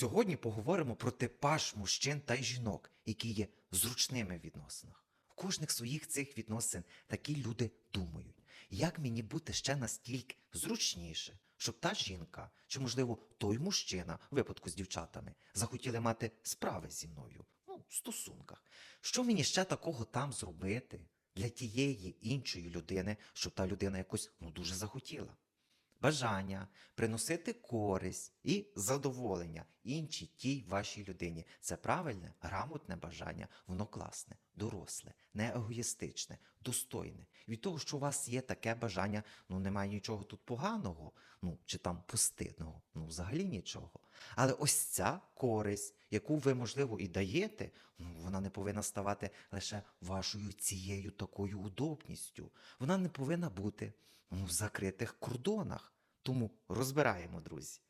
Сьогодні поговоримо про типаж мужчин та жінок, які є зручними в відносинах. В кожних своїх цих відносин такі люди думають, як мені бути ще настільки зручніше, щоб та жінка, чи, можливо, той мужчина, в випадку з дівчатами, захотіли мати справи зі мною, ну, в стосунках. Що мені ще такого там зробити для тієї іншої людини, щоб та людина якось ну, дуже захотіла? бажання приносити користь і задоволення іншій тій вашій людині. Це правильне, грамотне бажання, воно класне, доросле, не егоїстичне, достойне. Від того, що у вас є таке бажання, ну немає нічого тут поганого, ну чи там постидного, ну взагалі нічого. Але ось ця користь, яку ви, можливо, і даєте, ну, вона не повинна ставати лише вашою цією такою удобністю. Вона не повинна бути ну, в закритих кордонах. Тому розбираємо, друзі.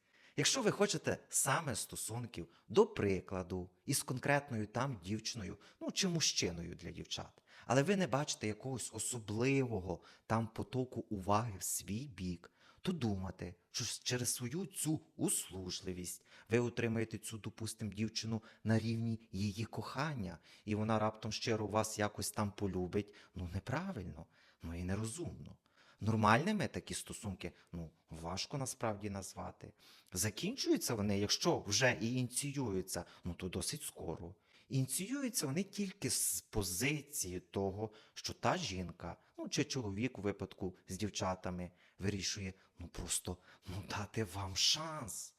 Якщо ви хочете саме стосунків, до прикладу, із конкретною там дівчиною, ну чи мужчиною для дівчат, але ви не бачите якогось особливого там потоку уваги в свій бік, то думати, що через свою цю услужливість ви отримаєте цю, допустим, дівчину на рівні її кохання, і вона раптом щиро вас якось там полюбить, ну неправильно, ну і нерозумно. Нормальними такі стосунки ну важко насправді назвати. Закінчуються вони, якщо вже і ініціюються, ну то досить скоро. Ініціюються вони тільки з позиції того, що та жінка, ну чи чоловік у випадку з дівчатами вирішує ну просто ну дати вам шанс.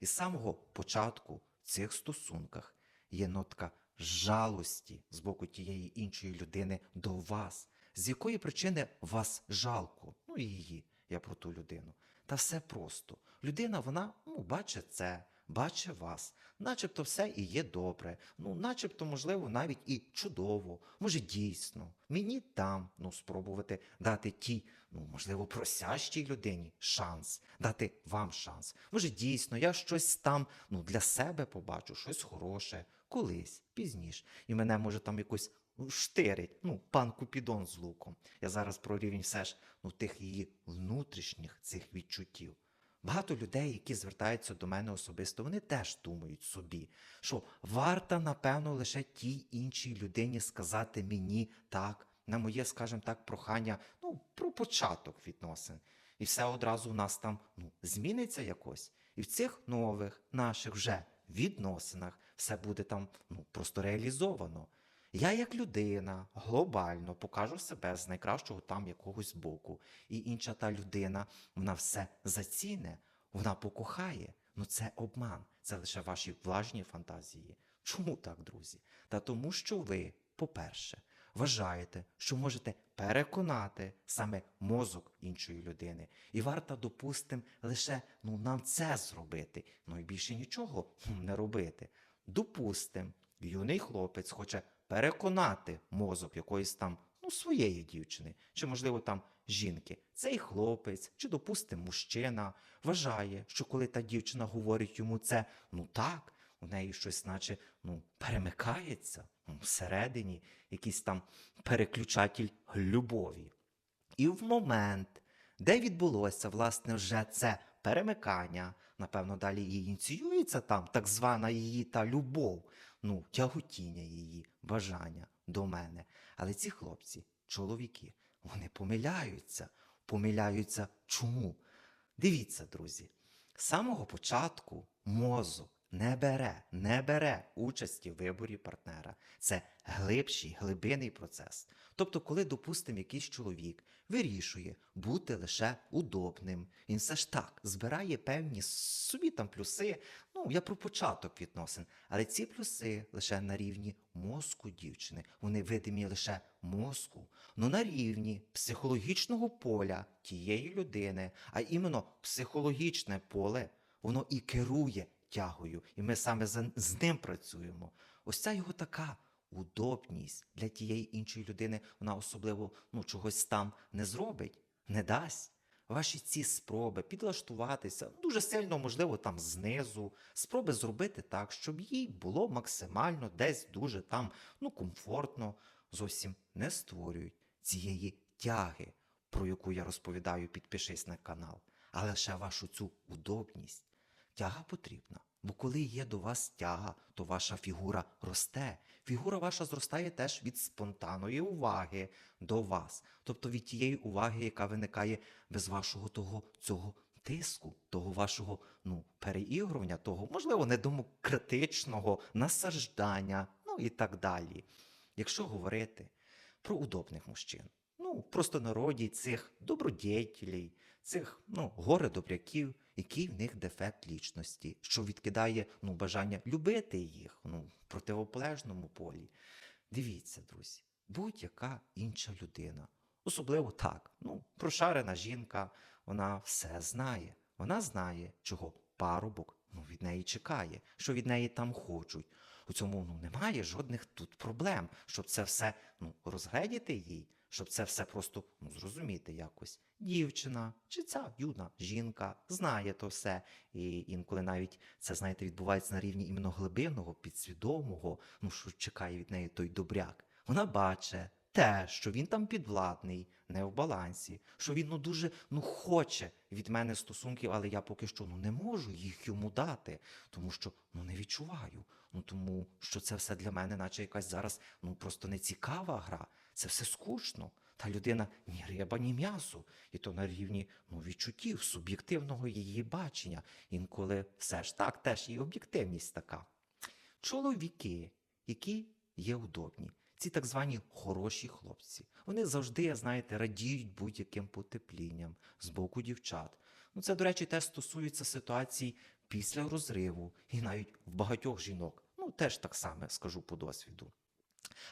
І з самого початку в цих стосунках є нотка жалості з боку тієї іншої людини до вас. З якої причини вас жалко? Ну і її, я про ту людину. Та все просто. Людина, вона ну, бачить це, бачить вас, начебто все і є добре, ну, начебто, можливо, навіть і чудово, може, дійсно, мені там ну, спробувати дати тій, ну, можливо, просящій людині шанс, дати вам шанс. Може, дійсно, я щось там ну, для себе побачу, щось хороше, колись, пізніше. І мене може там якось штирить, ну, пан Купідон з луком. Я зараз про рівень все ж ну, тих її внутрішніх цих відчуттів. Багато людей, які звертаються до мене особисто, вони теж думають собі, що варто, напевно, лише тій іншій людині сказати мені так, на моє, скажімо так, прохання, ну, про початок відносин. І все одразу у нас там ну, зміниться якось. І в цих нових наших вже відносинах все буде там ну, просто реалізовано. Я, як людина, глобально покажу себе з найкращого там якогось боку. І інша та людина, вона все заціне, вона покохає. Ну це обман, це лише ваші влажні фантазії. Чому так, друзі? Та тому, що ви, по-перше, вважаєте, що можете переконати саме мозок іншої людини. І варто, допустим, лише ну, нам це зробити, ну і більше нічого не робити. Допустим, юний хлопець хоче переконати мозок якоїсь там ну, своєї дівчини, чи, можливо, там жінки. Цей хлопець, чи, допустимо, мужчина вважає, що коли та дівчина говорить йому це, ну так, у неї щось, наче, ну, перемикається ну, всередині, якийсь там переключатель любові. І в момент, де відбулося, власне, вже це перемикання, напевно, далі і ініціюється там так звана її та любов, ну, тяготіння її, бажання до мене. Але ці хлопці, чоловіки, вони помиляються. Помиляються чому? Дивіться, друзі, з самого початку мозок не бере, не бере участі в виборі партнера. Це глибший, глибинний процес. Тобто, коли, допустимо, якийсь чоловік вирішує бути лише удобним, він все ж так збирає певні собі там плюси. Ну, я про початок відносин, але ці плюси лише на рівні мозку дівчини, вони видимі лише мозку, ну на рівні психологічного поля тієї людини, а іменно психологічне поле, воно і керує тягою, і ми саме з ним працюємо. Ось ця його така удобність для тієї іншої людини, вона особливо ну, чогось там не зробить, не дасть. Ваші ці спроби підлаштуватися дуже сильно, можливо, там знизу, спроби зробити так, щоб їй було максимально десь дуже там ну, комфортно, зовсім не створюють цієї тяги, про яку я розповідаю, підпишись на канал, а лише вашу цю удобність. Тяга потрібна, Бо коли є до вас тяга, то ваша фігура росте. Фігура ваша зростає теж від спонтанної уваги до вас, тобто від тієї уваги, яка виникає без вашого того цього тиску, того вашого ну, переігрування, того, можливо, недемократичного насаждання, ну і так далі. Якщо говорити про удобних мужчин, ну, просто народі цих добродетелей, цих ну, горе добряків, який в них дефект лічності, що відкидає ну, бажання любити їх ну, в противополежному полі. Дивіться, друзі, будь-яка інша людина, особливо так, ну, прошарена жінка, вона все знає. Вона знає, чого парубок ну, від неї чекає, що від неї там хочуть. У цьому ну, немає жодних тут проблем, щоб це все ну, розгледіти їй, щоб це все просто ну, зрозуміти якось. Дівчина чи ця юна жінка знає то все. І інколи навіть це, знаєте, відбувається на рівні іменно глибинного, підсвідомого, ну що чекає від неї той добряк. Вона бачить те, що він там підвладний, не в балансі, що він ну дуже ну хоче від мене стосунків, але я поки що ну не можу їх йому дати, тому що ну не відчуваю. Ну тому що це все для мене, наче якась зараз ну просто не цікава гра. Це все скучно. Та людина ні риба, ні м'ясо, і то на рівні ну, відчуттів, суб'єктивного її бачення. Інколи все ж так, теж і об'єктивність така. Чоловіки, які є удобні, ці так звані хороші хлопці, вони завжди, знаєте, радіють будь-яким потеплінням з боку дівчат. Ну, це, до речі, теж стосується ситуацій після розриву, і навіть в багатьох жінок. Ну, теж так само скажу по досвіду.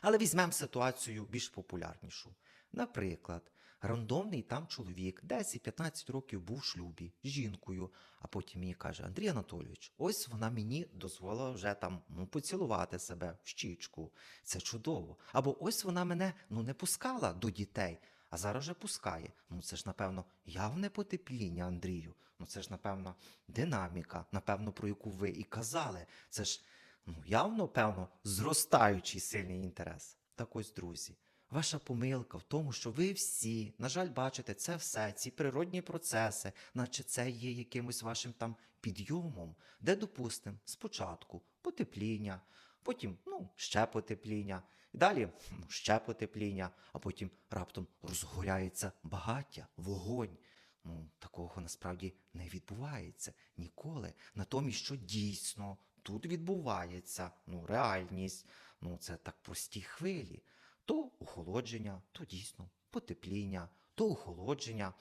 Але візьмемо ситуацію більш популярнішу. Наприклад, рандомний там чоловік 10-15 років був в шлюбі з жінкою, а потім мені каже: Андрій Анатолійович, ось вона мені дозволила вже там ну, поцілувати себе в щічку. Це чудово. Або ось вона мене ну, не пускала до дітей, а зараз вже пускає. Ну це ж, напевно, явне потепління, Андрію. Ну це ж, напевно, динаміка, напевно, про яку ви і казали. Це ж ну, явно, певно, зростаючий сильний інтерес. Так ось, друзі, ваша помилка в тому, що ви всі, на жаль, бачите це все, ці природні процеси, наче це є якимось вашим там підйомом, де, допустимо, спочатку потепління, потім ну, ще потепління, далі ну, ще потепління, а потім раптом розгоряється багаття, вогонь. Ну, такого насправді не відбувається ніколи. Натомість, що дійсно тут відбувається, ну, реальність, ну, це так прості хвилі. То охолодження, то дійсно потепління, то охолодження,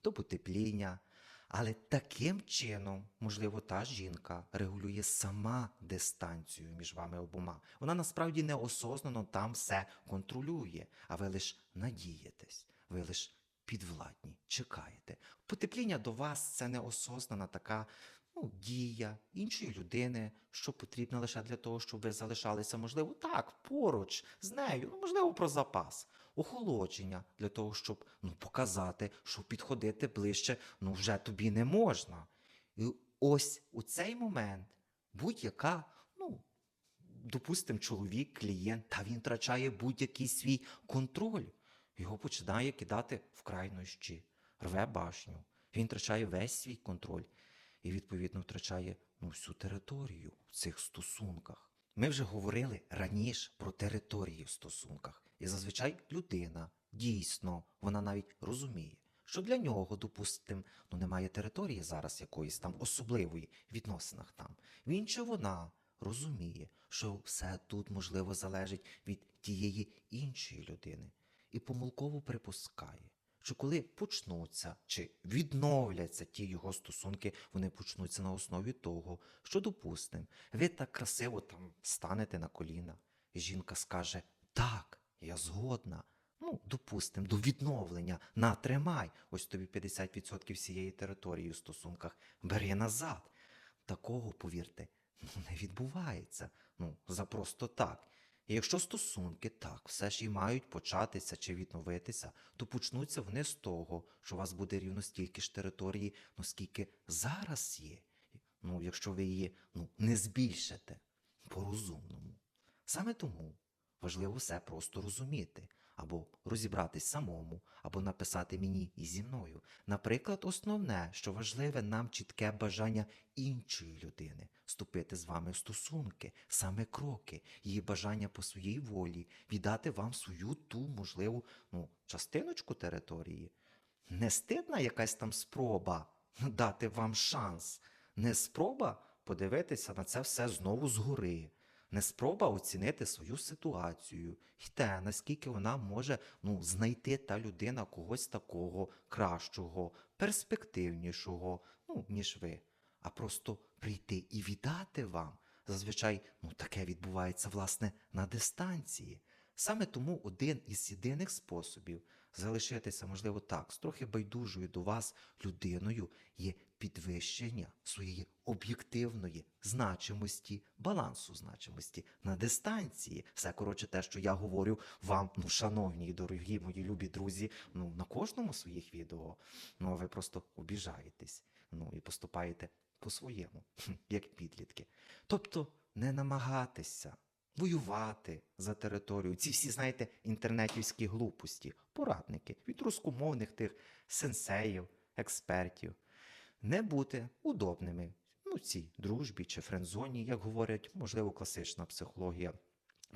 то потепління. Але таким чином, можливо, та жінка регулює сама дистанцію між вами обома. Вона насправді неосознано там все контролює, а ви лише надієтесь, ви лише підвладні, чекаєте. Потепління до вас це неосознана така ну, дія іншої людини, що потрібна лише для того, щоб ви залишалися, можливо, так, поруч з нею, ну, можливо, про запас. Охолодження для того, щоб ну, показати, що підходити ближче ну, вже тобі не можна. І ось у цей момент будь-яка, ну, допустимо, чоловік, клієнт, та він втрачає будь-який свій контроль. Його починає кидати в крайнощі, рве башню. Він втрачає весь свій контроль і, відповідно, втрачає ну, всю територію в цих стосунках. Ми вже говорили раніше про території в стосунках. І зазвичай людина дійсно вона навіть розуміє, що для нього, допустимо, ну немає території зараз якоїсь там особливої в відносинах там. Він чи вона розуміє, що все тут можливо залежить від тієї іншої людини, і помилково припускає, що коли почнуться чи відновляться ті його стосунки, вони почнуться на основі того, що, допустимо, ви так красиво там станете на коліна, і жінка скаже так, я згодна. Ну, допустимо, до відновлення на тримай. Ось тобі 50% всієї території у стосунках. Бери назад. Такого, повірте, ну, не відбувається. Ну, за просто так. Якщо стосунки так все ж і мають початися чи відновитися, то почнуться вони з того, що у вас буде рівно стільки ж території, ну скільки зараз є. Ну, якщо ви її ну, не збільшите по-розумному. Саме тому важливо все просто розуміти. Або розібратись самому, або написати мені і зі мною. Наприклад, основне, що важливе нам чітке бажання іншої людини вступити з вами в стосунки, саме кроки, її бажання по своїй волі, віддати вам свою ту, можливу, ну, частиночку території. Не стидна якась там спроба дати вам шанс, не спроба подивитися на це все знову згори, не спроба оцінити свою ситуацію і те, наскільки вона може ну, знайти та людина когось такого кращого, перспективнішого, ну, ніж ви, а просто прийти і віддати вам. Зазвичай ну, таке відбувається власне на дистанції. Саме тому один із єдиних способів залишитися, можливо, так, з трохи байдужою до вас людиною є підвищення своєї об'єктивної значимості, балансу значимості на дистанції. Все коротше, те, що я говорю вам, ну, шановні і дорогі мої любі друзі, ну на кожному своїх відео. Ну, а ви просто обіжаєтесь, ну і поступаєте по-своєму, як підлітки. Тобто не намагатися воювати за територію. Ці всі, знаєте, інтернетівські глупості, порадники від рускомовних тих сенсеїв, експертів. Не бути удобними ну, цій дружбі чи френдзоні, як говорять, можливо, класична психологія,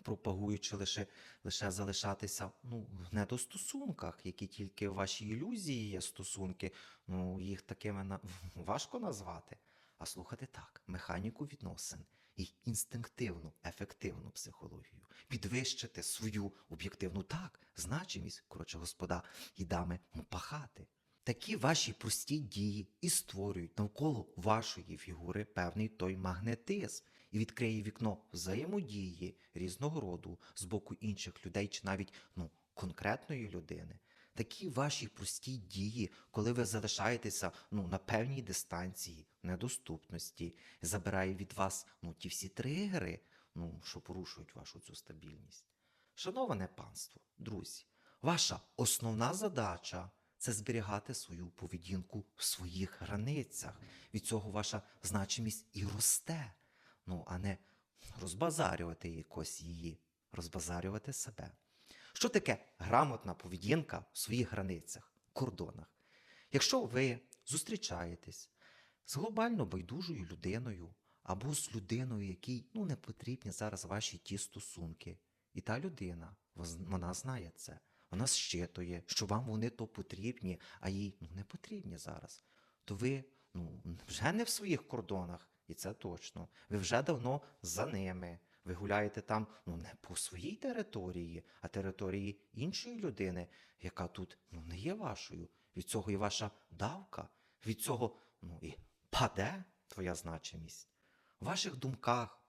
пропагуючи лише, лише залишатися ну, в недостосунках, які тільки в вашій ілюзії є стосунки, ну, їх такими на... важко назвати. А слухати так, механіку відносин і інстинктивну, ефективну психологію, підвищити свою об'єктивну так, значимість, коротше, господа і дами, ну, пахати. Такі ваші прості дії і створюють навколо вашої фігури певний той магнетизм і відкриє вікно взаємодії різного роду з боку інших людей чи навіть ну, конкретної людини. Такі ваші прості дії, коли ви залишаєтеся ну, на певній дистанції, недоступності, забирає від вас ну, ті всі тригери, ну, що порушують вашу цю стабільність. Шановане панство, друзі, ваша основна задача це зберігати свою поведінку в своїх границях. Від цього ваша значимість і росте, ну, а не розбазарювати якось її, розбазарювати себе. Що таке грамотна поведінка в своїх границях, кордонах? Якщо ви зустрічаєтесь з глобально байдужою людиною або з людиною, якій ну, не потрібні зараз ваші ті стосунки, і та людина, вона знає це, вона щитує, що вам вони то потрібні, а їй ну, не потрібні зараз, то ви ну, вже не в своїх кордонах, і це точно. Ви вже давно за ними. Ви гуляєте там ну, не по своїй території, а території іншої людини, яка тут ну, не є вашою. Від цього і ваша давка, від цього ну, і паде твоя значимість. В ваших думках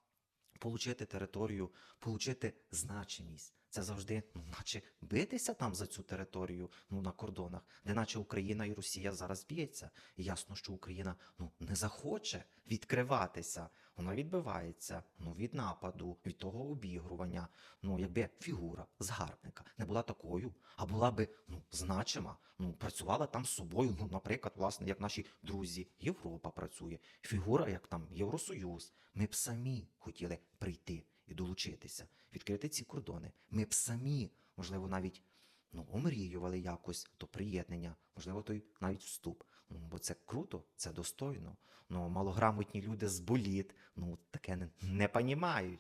получити територію, получити значимість. Це завжди, ну, наче битися там за цю територію, ну на кордонах, де наче Україна і Росія зараз б'ється. І ясно, що Україна ну не захоче відкриватися. Вона відбивається ну від нападу, від того обігрування. Ну, якби фігура згарбника не була такою, а була би ну значима, ну працювала там з собою. Ну, наприклад, власне, як наші друзі, Європа працює, фігура, як там Євросоюз. Ми б самі хотіли прийти і долучитися, відкрити ці кордони. Ми б самі, можливо, навіть ну, омріювали якось то приєднання, можливо, той навіть вступ. Ну, бо це круто, це достойно. Ну, малограмотні люди з боліт, ну, таке не, не понімають.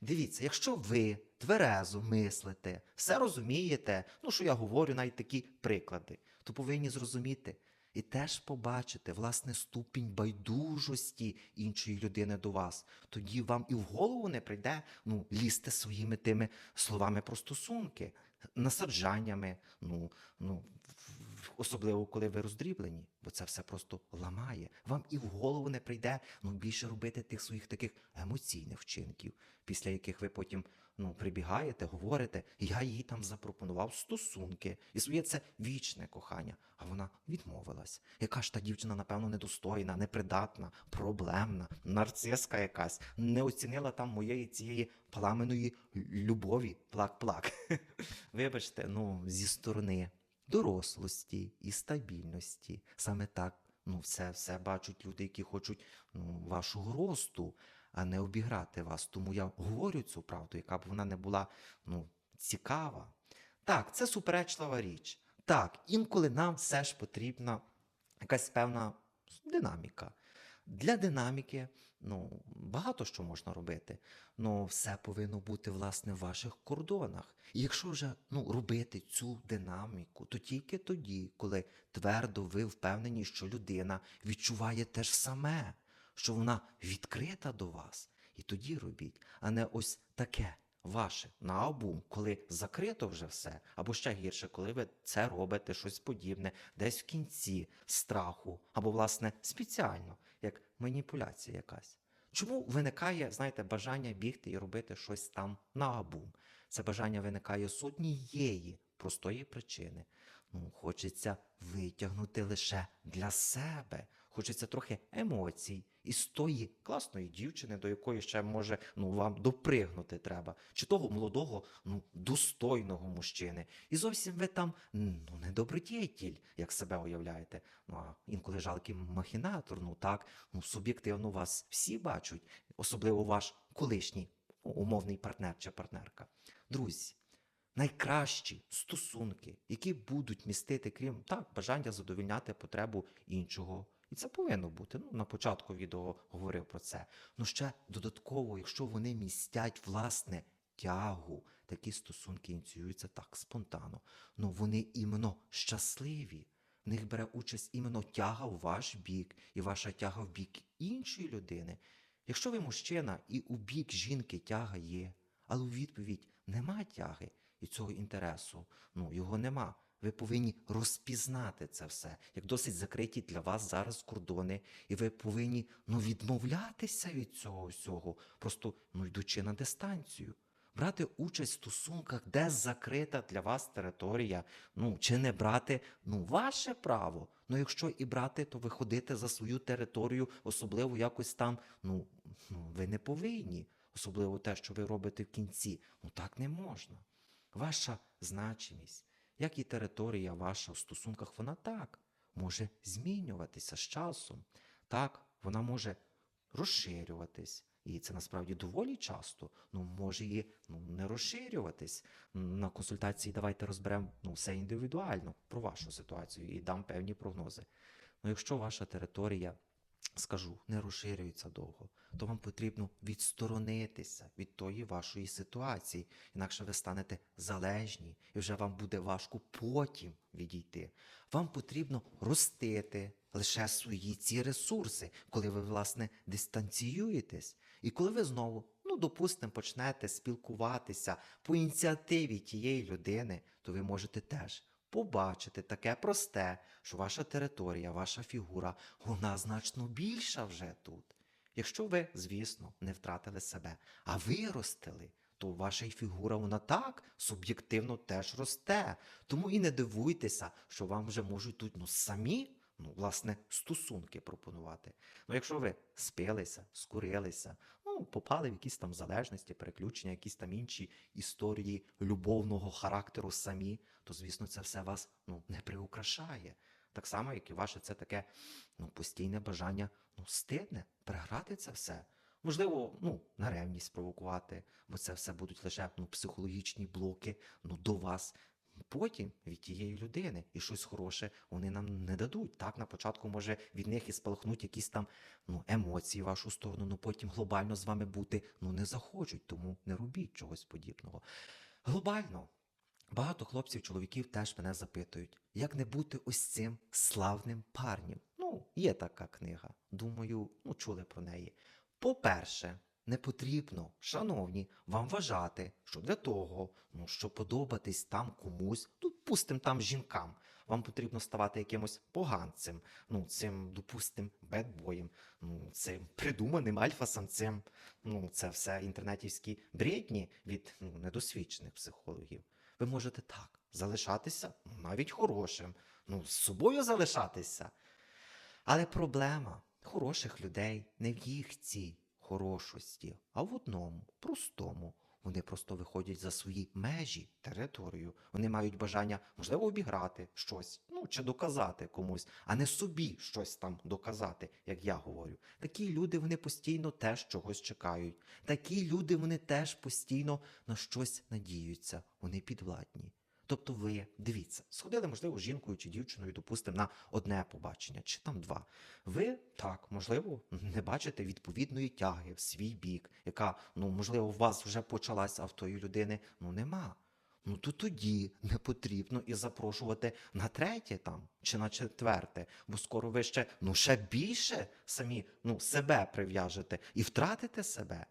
Дивіться, якщо ви тверезо мислите, все розумієте, ну, що я говорю, навіть такі приклади, то повинні зрозуміти і теж побачити власне ступінь байдужості іншої людини до вас. Тоді вам і в голову не прийде ну, лізти своїми тими словами про стосунки, насаджаннями, ну, ну, особливо коли ви роздріблені, бо це все просто ламає. Вам і в голову не прийде ну, більше робити тих своїх таких емоційних вчинків, після яких ви потім ну, прибігаєте, говорите, я їй там запропонував стосунки, і своє це вічне кохання. А вона відмовилась. Яка ж та дівчина, напевно, недостойна, непридатна, проблемна, нарциска якась, не оцінила там моєї цієї пламеної любові, плак-плак. Вибачте, ну, зі сторони дорослості і стабільності. Саме так ну, все, все бачать люди, які хочуть ну, вашого росту, а не обіграти вас. Тому я говорю цю правду, яка б вона не була ну, цікава. Так, це суперечлива річ. Так, інколи нам все ж потрібна якась певна динаміка. Для динаміки ну, багато що можна робити. Ну, все повинно бути власне в ваших кордонах. І якщо вже ну, робити цю динаміку, то тільки тоді, коли твердо ви впевнені, що людина відчуває те ж саме, що вона відкрита до вас. І тоді робіть, а не ось таке ваше наобум, коли закрито вже все, або ще гірше, коли ви це робите щось подібне, десь в кінці страху, або, власне, спеціально, як маніпуляція якась. Чому виникає, знаєте, бажання бігти і робити щось там наобум? Це бажання виникає з однієї простої причини. Ну, хочеться витягнути лише для себе. Хочеться трохи емоцій із тої класної дівчини, до якої ще може ну вам допригнути треба, чи того молодого, ну достойного мужчини. І зовсім ви там ну не добродіятель, як себе уявляєте. Ну а інколи жалкий махінатор. Ну так, ну суб'єктивно вас всі бачать, особливо ваш колишній умовний партнер чи партнерка. Друзі, найкращі стосунки, які будуть містити, крім так, бажання задовільняти потребу іншого. І це повинно бути. Ну, на початку відео говорив про це. Ну ще додатково, якщо вони містять власне тягу, такі стосунки ініціюються так спонтанно. Ну вони іменно щасливі. В них бере участь іменно тяга в ваш бік, і ваша тяга в бік іншої людини. Якщо ви мужчина і у бік жінки тяга є, але у відповідь нема тяги і цього інтересу, ну його нема. Ви повинні розпізнати це все, як досить закриті для вас зараз кордони, і ви повинні ну, відмовлятися від цього всього, просто ну, йдучи на дистанцію. Брати участь в стосунках, де закрита для вас територія, ну чи не брати, ну ваше право. Ну якщо і брати, то виходити за свою територію, особливо якось там, ну, ну ви не повинні, особливо те, що ви робите в кінці. Ну так не можна. Ваша значимість, як і територія ваша в стосунках, вона так може змінюватися з часом. Так, вона може розширюватись. І це насправді доволі часто, ну може і ну, не розширюватись. На консультації давайте розберемо ну, все індивідуально про вашу ситуацію і дам певні прогнози. Ну, якщо ваша територія, скажу, не розширюється довго, то вам потрібно відсторонитися від тої вашої ситуації, інакше ви станете залежні, і вже вам буде важко потім відійти. Вам потрібно ростити лише свої ці ресурси, коли ви, власне, дистанціюєтесь. І коли ви знову, ну, допустимо, почнете спілкуватися по ініціативі тієї людини, то ви можете теж побачити таке просте, що ваша територія, ваша фігура, вона значно більша вже тут. Якщо ви, звісно, не втратили себе, а виростили, то ваша фігура вона так суб'єктивно теж росте. Тому і не дивуйтеся, що вам вже можуть тут ну, самі ну, власне, стосунки пропонувати. Ну, якщо ви спилися, скурилися, ну, попали в якісь там залежності, переключення, якісь там інші історії любовного характеру самі, то, звісно, це все вас ну, не приукрашає. Так само, як і ваше це таке ну, постійне бажання ну, стидне, переграти це все. Можливо, ну, на ревність провокувати, бо це все будуть лише ну, психологічні блоки ну, до вас, потім від тієї людини, і щось хороше вони нам не дадуть. Так, на початку може від них і спалахнуть якісь там ну, емоції в вашу сторону, ну потім глобально з вами бути ну не захочуть, тому не робіть чогось подібного. Глобально. Багато хлопців, чоловіків теж мене запитують, як не бути ось цим славним парнем. Ну, є така книга. Думаю, ну чули про неї. По-перше, не потрібно, шановні, вам вважати, що для того, ну, щоб подобатись там комусь, ну, допустим, там жінкам, вам потрібно ставати якимось поганцем, ну, цим, допустим, бедбоєм, ну, цим придуманим альфа-самцем. Ну, це все інтернетівські бредні від ну, недосвідчених психологів. Ви можете так залишатися навіть хорошим, ну, з собою залишатися. Але проблема хороших людей не в їх цій хорошості, а в одному, простому. Вони просто виходять за свої межі, територію. Вони мають бажання, можливо, обіграти щось, ну чи доказати комусь, а не собі щось там доказати, як я говорю. Такі люди вони постійно теж чогось чекають. Такі люди вони теж постійно на щось надіються. Вони підвладні. Тобто ви, дивіться, сходили, можливо, жінкою чи дівчиною, допустимо, на одне побачення, чи там два. Ви так, можливо, не бачите відповідної тяги в свій бік, яка, ну, можливо, у вас вже почалась, а в тої людини ну нема. Ну то тоді не потрібно і запрошувати на третє там чи на четверте, бо скоро ви ще ну ще більше самі ну себе прив'яжете і втратите себе.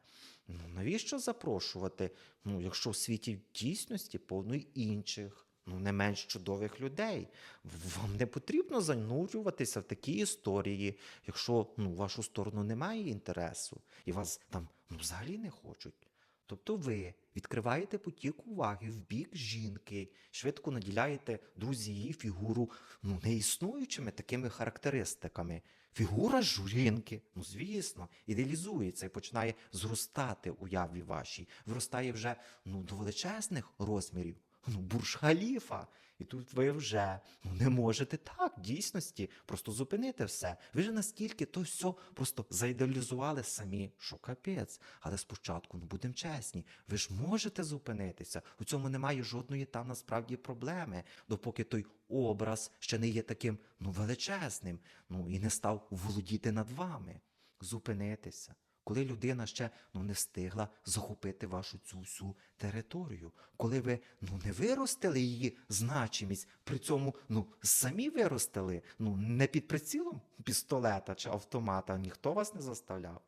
Ну навіщо запрошувати? Ну, якщо в світі в дійсності повно інших, ну не менш чудових людей. Вам не потрібно занурюватися в такі історії, якщо ну, в вашу сторону немає інтересу і вас там ну, взагалі не хочуть. Тобто ви відкриваєте потік уваги в бік жінки, швидко наділяєте друзі її фігуру ну, неіснуючими такими характеристиками. Фігура жінки, ну звісно, ідеалізується і починає зростати уяві вашій, виростає вже ну, до величезних розмірів. Ну, бурж-халіфа. І тут ви вже ну, не можете так в дійсності просто зупинити все. Ви ж настільки то все просто заідеалізували самі, що капець. Але спочатку, ну будемо чесні, ви ж можете зупинитися. У цьому немає жодної там насправді проблеми, допоки той образ ще не є таким ну, величезним, ну і не став володіти над вами. Зупинитися. Коли людина ще ну, не встигла захопити вашу цю всю територію, коли ви ну, не виростили її значимість, при цьому ну, самі виростили, ну, не під прицілом пістолета чи автомата, ніхто вас не заставляв.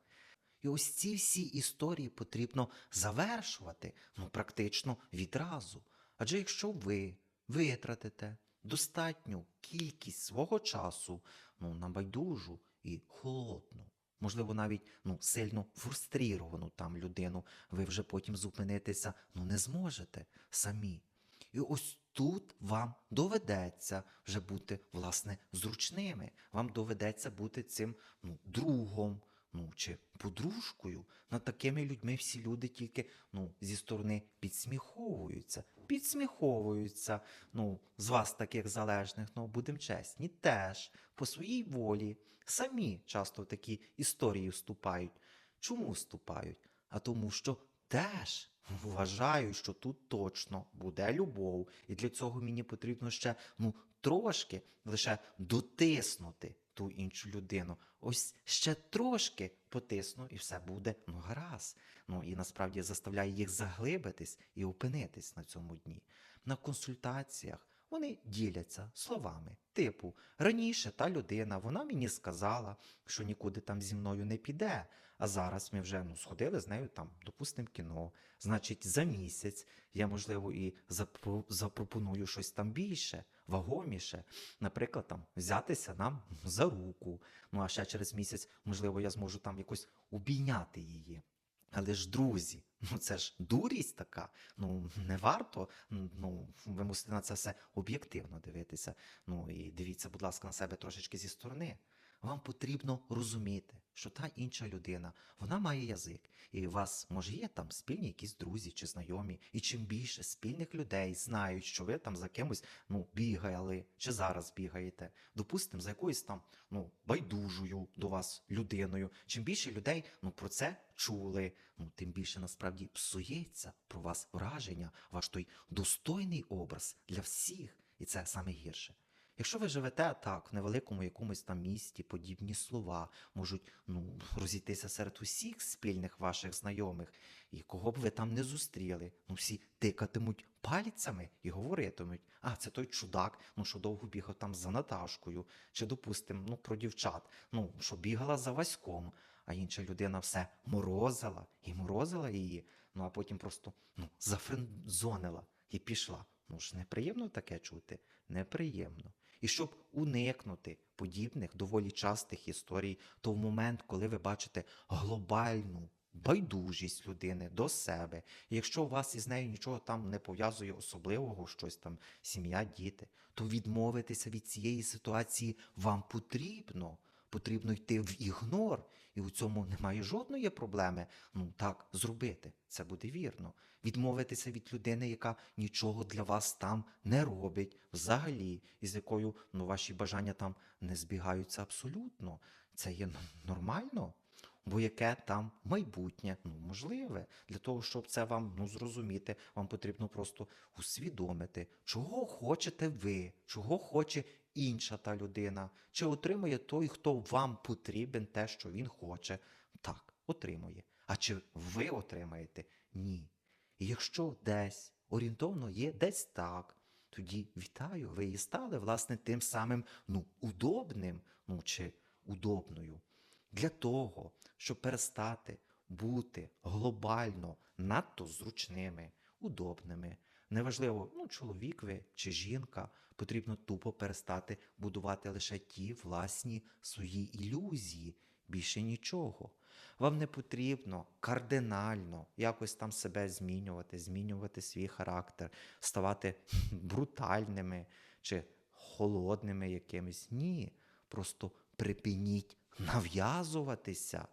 І ось ці всі історії потрібно завершувати ну, практично відразу. Адже якщо ви витратите достатню кількість свого часу ну, на байдужу і холодну, можливо, навіть ну, сильно фрустріровану там людину, ви вже потім зупинитися ну, не зможете самі. І ось тут вам доведеться вже бути, власне, зручними. Вам доведеться бути цим ну, другом, ну чи подружкою. Над такими людьми всі люди тільки ну, зі сторони підсміховуються, підсміховуються. Ну, з вас таких залежних, ну будемо чесні, теж по своїй волі самі часто в такі історії вступають. Чому вступають? А тому, що теж вважають, що тут точно буде любов, і для цього мені потрібно ще ну трошки лише дотиснути ту іншу людину. Ось ще трошки потисну, і все буде ну гаразд. Ну і насправді заставляє їх заглибитись і опинитись на цьому дні. На консультаціях вони діляться словами. Типу, раніше та людина, вона мені сказала, що нікуди там зі мною не піде. А зараз ми вже ну, сходили з нею там, допустимо, кіно. Значить, за місяць я, можливо, і запропоную щось там більше, вагоміше. Наприклад, там взятися нам за руку. Ну а ще через місяць, можливо, я зможу там якось обійняти її. Але ж, друзі, ну це ж дурість така. Ну не варто. Ну ви мусите на це все об'єктивно дивитися. Ну і дивіться, будь ласка, на себе трошечки зі сторони. Вам потрібно розуміти, що та інша людина вона має язик, і у вас може є там спільні якісь друзі чи знайомі. І чим більше спільних людей знають, що ви там за кимось ну бігали чи зараз бігаєте, допустимо, за якоюсь там ну байдужою до вас людиною. Чим більше людей ну про це чули, ну тим більше насправді псується про вас враження, ваш той достойний образ для всіх, і це саме гірше. Якщо ви живете так, в невеликому якомусь там місті, подібні слова можуть ну, розійтися серед усіх спільних ваших знайомих, і кого б ви там не зустріли, ну всі тикатимуть пальцями і говоритимуть, а це той чудак, ну що довго бігав там за Наташкою, чи допустимо, ну про дівчат, ну що бігала за Васьком, а інша людина все морозила і морозила її, ну а потім просто ну, зафрендзонила і пішла. Ну ж неприємно таке чути, неприємно. І щоб уникнути подібних доволі частих історій, то в момент, коли ви бачите глобальну байдужість людини до себе, якщо у вас із нею нічого там не пов'язує особливого, щось там, сім'я, діти, то відмовитися від цієї ситуації вам потрібно. Потрібно йти в ігнор, і у цьому немає жодної проблеми. Ну так зробити. Це буде вірно. Відмовитися від людини, яка нічого для вас там не робить, взагалі, і з якою ну, ваші бажання там не збігаються абсолютно. Це є нормально. бо яке там майбутнє, ну можливе. Для того, щоб це вам ну, зрозуміти, вам потрібно просто усвідомити, чого хочете ви, чого хоче інша та людина, чи отримує той, хто вам потрібен, те, що він хоче. Так, отримує. А чи ви отримаєте? Ні. І якщо десь орієнтовно є десь так, тоді вітаю, ви і стали, власне, тим самим ну, удобним, ну чи удобною. Для того, щоб перестати бути глобально надто зручними, удобними. Неважливо, ну, чоловік ви чи жінка, потрібно тупо перестати будувати лише ті власні свої ілюзії, більше нічого. Вам не потрібно кардинально якось там себе змінювати, змінювати свій характер, ставати брутальними чи холодними якимись. Ні. Просто припиніть нав'язуватися,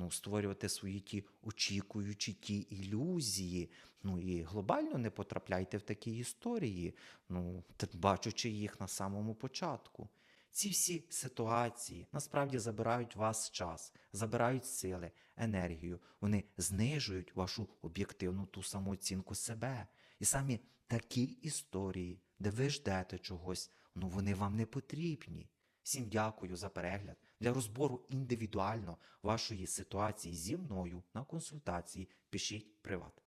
ну, створювати свої ті очікуючі ті ілюзії. Ну і глобально не потрапляйте в такі історії, ну, бачучи їх на самому початку. Ці всі ситуації насправді забирають вас час, забирають сили, енергію. Вони знижують вашу об'єктивну ту самооцінку себе. І самі такі історії, де ви ждете чогось, ну вони вам не потрібні. Всім дякую за перегляд. Для розбору індивідуально вашої ситуації зі мною на консультації пишіть приват.